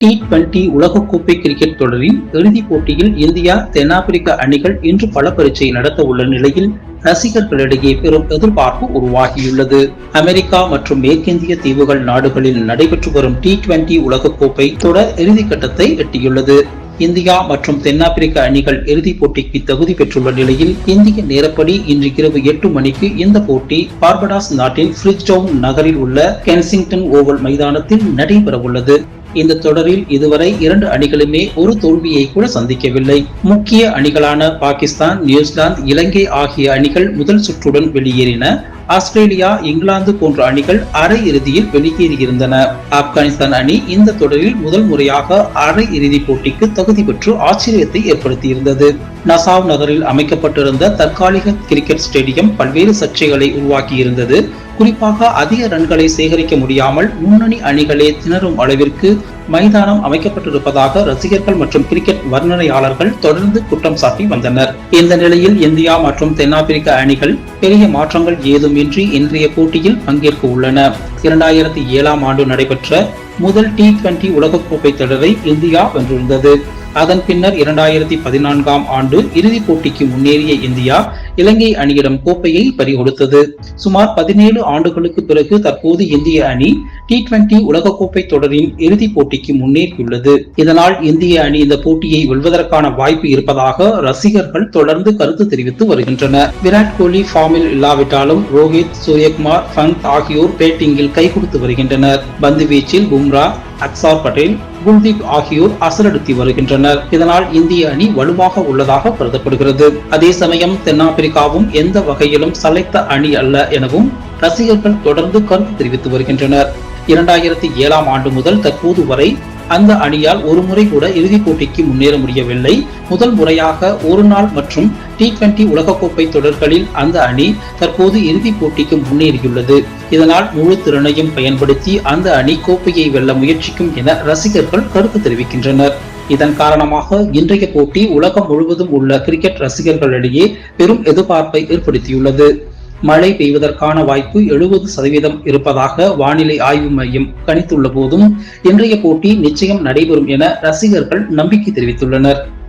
T twenty உலகக்கோப்பை cricket தொடரின் இறுதிப் போட்டியில் இந்தியா தென்னாப்பிரிக்க அணிகள் இன்று பல பரீட்சை நடத்த உள்ள நிலையில் ரசிகர்களிடையே பெரும் எதிர்பார்ப்பு உருவாகியுள்ளது. அமெரிக்கா மற்றும் மேற்கிந்திய தீவுகள் நாடுகளில் நடைபெற்று வரும் டி டுவெண்டி உலகக்கோப்பை தொடர் இறுதிக்கட்டத்தை எட்டியுள்ளது. இந்தியா மற்றும் தென்னாப்பிரிக்க அணிகள் இறுதிப் போட்டிக்கு தகுதி பெற்றுள்ள நிலையில் இந்திய நேரப்படி இன்று இரவு எட்டு மணிக்கு இந்த போட்டி பார்படாஸ் நாட்டின் ஃப்ரிட்ஜ்டவுன் நகரில் உள்ள கென்சிங்டன் ஓவல் மைதானத்தில் நடைபெறவுள்ளது. இந்த தொடரில் இதுவரை இரண்டு அணிகளுமே ஒரு தோல்வியை கூட சந்திக்கவில்லை. முக்கிய அணிகளான பாகிஸ்தான் நியூசிலாந்து இலங்கை ஆகிய அணிகள் முதல் சுற்றுடன் வெளியேறின. ஆஸ்திரேலியா இங்கிலாந்து போன்ற அணிகள் அரை இறுதியில் வெளியேறியிருந்தன. ஆப்கானிஸ்தான் அணி இந்த தொடரில் முதல் முறையாக அரை இறுதிப் போட்டிக்கு தகுதி பெற்று ஆச்சரியத்தை ஏற்படுத்தியிருந்தது. நசாவ் நகரில் அமைக்கப்பட்டிருந்த தற்காலிக கிரிக்கெட் ஸ்டேடியம் பல்வேறு சர்ச்சைகளை உருவாக்கியிருந்தது. குறிப்பாக அதிக ரன்களை சேகரிக்க முடியாமல் முன்னணி அணிகளே திணறும் அளவிற்கு மைதானம் அமைக்கப்பட்டிருப்பதாக ரசிகர்கள் மற்றும் கிரிக்கெட் வர்ணனையாளர்கள் தொடர்ந்து குற்றம் சாட்டி வந்தனர். இந்த நிலையில் இந்தியா மற்றும் தென்னாப்பிரிக்க அணிகள் பெரிய மாற்றங்கள் ஏதுமின்றி இன்றைய போட்டியில் பங்கேற்க உள்ளன. இரண்டாயிரத்தி ஏழாம் ஆண்டு நடைபெற்ற முதல் டி டுவெண்டி உலகக்கோப்பை தொடரை இந்தியா வென்றிருந்தது. அதன் பின்னர் இரண்டாயிரத்தி பதினான்காம் ஆண்டு இறுதிப் போட்டிக்கு முன்னேறிய இந்தியா இலங்கை அணியிடம் கோப்பையை பறிகொடுத்தது. சுமார் பதினேழு ஆண்டுகளுக்கு பிறகு தற்போது இந்திய அணி டி டுவெண்டி உலகக்கோப்பை தொடரின் இறுதிப் போட்டிக்கு முன்னேறியுள்ளது. இதனால் இந்திய அணி இந்த போட்டியை வெல்வதற்கான வாய்ப்பு இருப்பதாக ரசிகர்கள் தொடர்ந்து கருத்து தெரிவித்து வருகின்றனர். விராட் கோலி ஃபார்மில் இல்லாவிட்டாலும் ரோஹித் சூரியகுமார் பந்த் ஆகியோர் பேட்டிங்கில் கை கொடுத்து வருகின்றனர். பந்து வீச்சில் பும்ரா அக்சார் பட்டேல் குல்தீப் ஆகியோர் அசலடுத்தி வருகின்றனர். இதனால் இந்திய அணி வலுவாக உள்ளதாக கருதப்படுகிறது. அதே சமயம் தென்னாப்பிரிக்காவும் எந்த வகையிலும் சளைத்த அணி அல்ல எனவும் ரசிகர்கள் தொடர்ந்து கருத்து தெரிவித்து வருகின்றனர். இரண்டாயிரத்தி ஏழாம் ஆண்டு முதல் தற்போது வரை அந்த அணியால் ஒரு முறை கூட இறுதிப் போட்டிக்கு முன்னேற முடியவில்லை. முதல் முறையாக ஒரு நாள் மற்றும் டி டுவெண்டி உலகக்கோப்பை தொடர்களில் அந்த அணி தற்போது இறுதிப் போட்டிக்கு முன்னேறியுள்ளது. இதனால் முழு திறனையும் பயன்படுத்தி அந்த அணி கோப்பையை வெல்ல முயற்சிக்கும் என ரசிகர்கள் கருத்து தெரிவிக்கின்றனர். இதன் காரணமாக இன்றைய போட்டி உலகம் முழுவதும் உள்ள கிரிக்கெட் ரசிகர்களிடையே பெரும் எதிர்பார்ப்பை ஏற்படுத்தியுள்ளது. மழை பெய்வதற்கான வாய்ப்பு எழுபது சதவீதம் இருப்பதாக வானிலை ஆய்வு மையம் கணித்துள்ள போதும் இன்றைய போட்டி நிச்சயம் நடைபெறும் என ரசிகர்கள் நம்பிக்கை தெரிவித்துள்ளனர்.